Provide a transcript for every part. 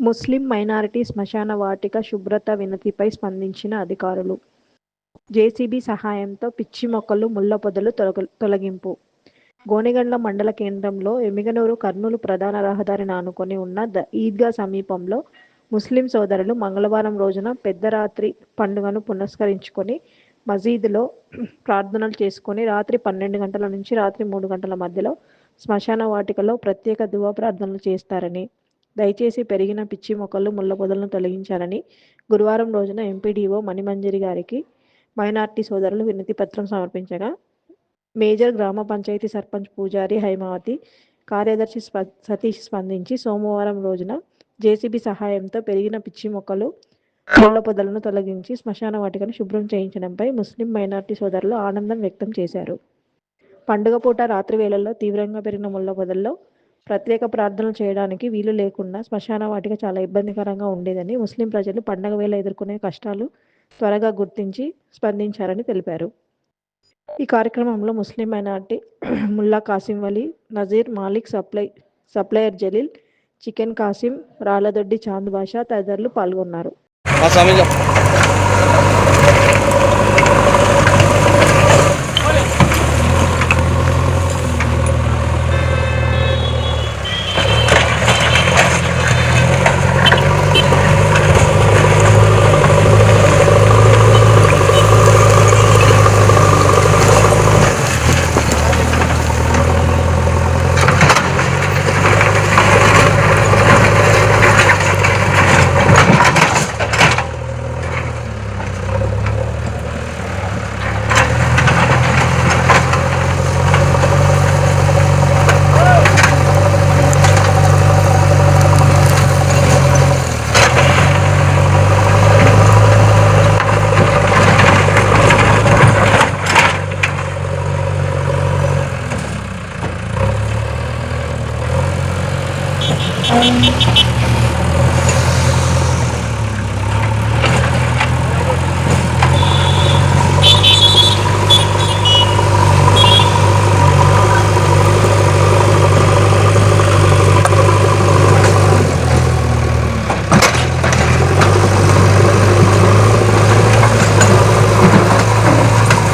ముస్లిం minority శ్మశాన వాటిక శుభ్రత వినతిపై స్పందించిన అధికారులు. జేసీబీ సహాయంతో పిచ్చి మొక్కలు ముళ్ళ పొదలు తొలగ తొలగింపు. గోనెగండ్ల మండల కేంద్రంలో ఎమిగనూరు కర్నూలు ప్రధాన రహదారిని ఆనుకొని ఉన్న ద ఈద్గా సమీపంలో ముస్లిం సోదరులు మంగళవారం రోజున పెద్దరాత్రి పండుగను పునస్కరించుకొని మసీదులో ప్రార్థనలు చేసుకొని రాత్రి పన్నెండు గంటల నుంచి రాత్రి మూడు గంటల మధ్యలో శ్మశాన వాటికలో ప్రత్యేక దువా ప్రార్థనలు చేస్తారని దయచేసి పెరిగిన పిచ్చి మొక్కలు ముళ్ళ పొదలను తొలగించాలని గురువారం రోజున ఎంపీడీఓ మణిమంజరి గారికి మైనార్టీ సోదరులు వినతి పత్రం సమర్పించగా మేజర్ గ్రామ పంచాయతీ సర్పంచ్ పూజారి హైమావతి కార్యదర్శి స్ప సతీష్ స్పందించి సోమవారం రోజున జేసీబీ సహాయంతో పెరిగిన పిచ్చి మొక్కలు ముళ్ళ పొదలను తొలగించి శ్మశాన వాటికను శుభ్రం చేయించడంపై ముస్లిం మైనార్టీ సోదరులు ఆనందం వ్యక్తం చేశారు. పండుగ పూట రాత్రి వేళల్లో తీవ్రంగా పెరిగిన ముళ్ళ పొదల్లో ప్రత్యేక ప్రార్థనలు చేయడానికి వీలు లేకుండా శ్మశాన వాటిక చాలా ఇబ్బందికరంగా ఉండేదని ముస్లిం ప్రజలు పండగ వేళ ఎదుర్కొనే కష్టాలు త్వరగా గుర్తించి స్పందించారని తెలిపారు. ఈ కార్యక్రమంలో Muslim minority Mulla Kasim Wali Nazir Malik supply supplier Jalil chicken Kasim Ralladoddi Chand Basha తదితరులు పాల్గొన్నారు.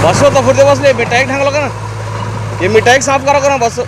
बस तो फिर बस ले मिठाई ढंग लो ना। ये मिठाई साफ़ करो ना, बस।